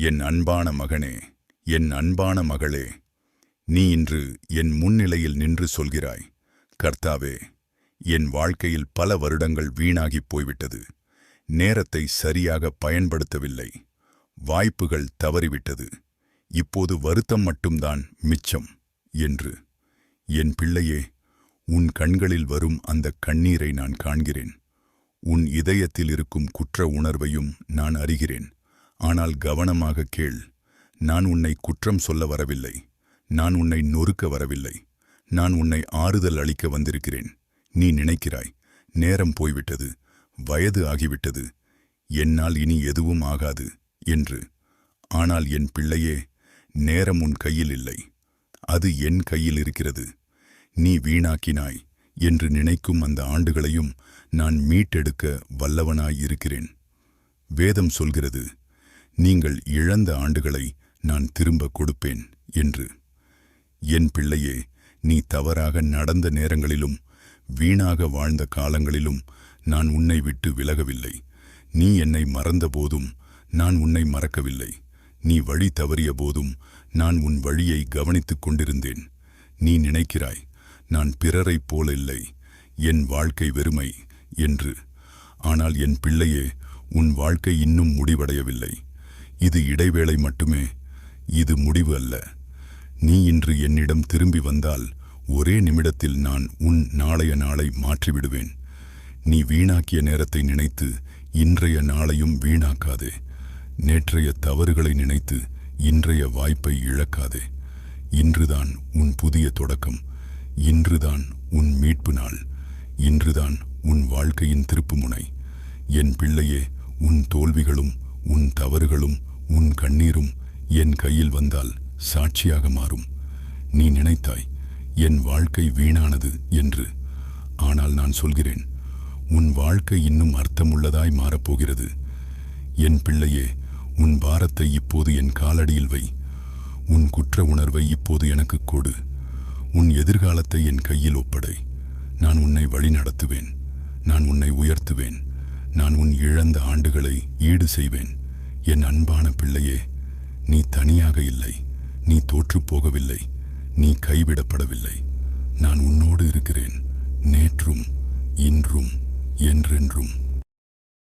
என் அன்பான மகனே என் அன்பான மகளே நீ இன்று என் முன்னிலையில் நின்று சொல்கிறாய் கர்த்தாவே என் வாழ்க்கையில் பல வருடங்கள் வீணாகிப் போய்விட்டது. நேரத்தை சரியாக பயன்படுத்தவில்லை. வாய்ப்புகள் தவறிவிட்டது. இப்போது வருத்தம் மட்டும்தான் மிச்சம் என்று. என் பிள்ளையே உன் கண்களில் வரும் அந்த கண்ணீரை நான் காண்கிறேன். உன் இதயத்தில் இருக்கும் குற்ற உணர்வையும் நான் அறிகிறேன். ஆனால் கவனமாக கேள். நான் உன்னை குற்றம் சொல்ல வரவில்லை. நான் உன்னை நொறுக்க வரவில்லை. நான் உன்னை ஆறுதல் அளிக்க வந்திருக்கிறேன். நீ நினைக்கிறாய் நேரம் போய்விட்டது. வயது ஆகிவிட்டது. என்னால் இனி எதுவும் ஆகாது என்று. ஆனால் என் பிள்ளையே நேரம் உன் கையில் இல்லை. அது என் கையில் இருக்கிறது. நீ வீணாக்கினாய் என்று நினைக்கும் அந்த ஆண்டுகளையும் நான் மீட்டெடுக்க வல்லவனாயிருக்கிறேன் வேதம் சொல்கிறது நீங்கள் இழந்த ஆண்டுகளை நான் திரும்ப கொடுப்பேன் என்று. என் பிள்ளையே நீ தவறாக நடந்த நேரங்களிலும் வீணாக வாழ்ந்த காலங்களிலும் நான் உன்னை விட்டு விலகவில்லை. நீ என்னை மறந்தபோதும் நான் உன்னை மறக்கவில்லை. நீ வழி தவறிய போதும் நான் உன் வழியை கவனித்துக் கொண்டிருந்தேன். நீ நினைக்கிறாய் நான் பிறரைப் போல இல்லை. என் வாழ்க்கை வெறுமை என்று. ஆனால் என் பிள்ளையே உன் வாழ்க்கை இன்னும் முடிவடையவில்லை. இது இடைவேளை மட்டுமே. இது முடிவு அல்ல. நீ இன்று என்னிடம் திரும்பி வந்தால் ஒரே நிமிடத்தில் நான் உன் நாளைய நாளை மாற்றிவிடுவேன். நீ வீணாக்கிய நேரத்தை நினைத்து இன்றைய நாளையும் வீணாக்காதே. நேற்றைய தவறுகளை நினைத்து இன்றைய வாய்ப்பை இழக்காதே. இன்றுதான் உன் புதிய தொடக்கம். இன்றுதான் உன் மீட்பு நாள். இன்றுதான் உன் வாழ்க்கையின் திருப்புமுனை என் பிள்ளையே உன் தோல்விகளும் உன் தவறுகளும் உன் கண்ணீரும் என் கையில் வந்தால் சாட்சியாக மாறும். நீ நினைத்தாய் என் வாழ்க்கை வீணானது என்று. ஆனால் நான் சொல்கிறேன் உன் வாழ்க்கை இன்னும் அர்த்தமுள்ளதாய் மாறப்போகிறது. என் பிள்ளையே உன் பாரத்தை இப்போது என் காலடியில் வை. உன் குற்ற உணர்வை இப்போது எனக்கு கொடு. உன் எதிர்காலத்தை என் கையில் ஒப்படை. நான் உன்னை வழி நடத்துவேன் நான் உன்னை உயர்த்துவேன். நான் உன் இழந்த ஆண்டுகளை ஈடு செய்வேன். என் அன்பான பிள்ளையே நீ தனியாக இல்லை. நீ தோற்று போகவில்லை. நீ கைவிடப்படவில்லை. நான் உன்னோடு இருக்கிறேன். நேற்றும் இன்றும் என்றென்றும்.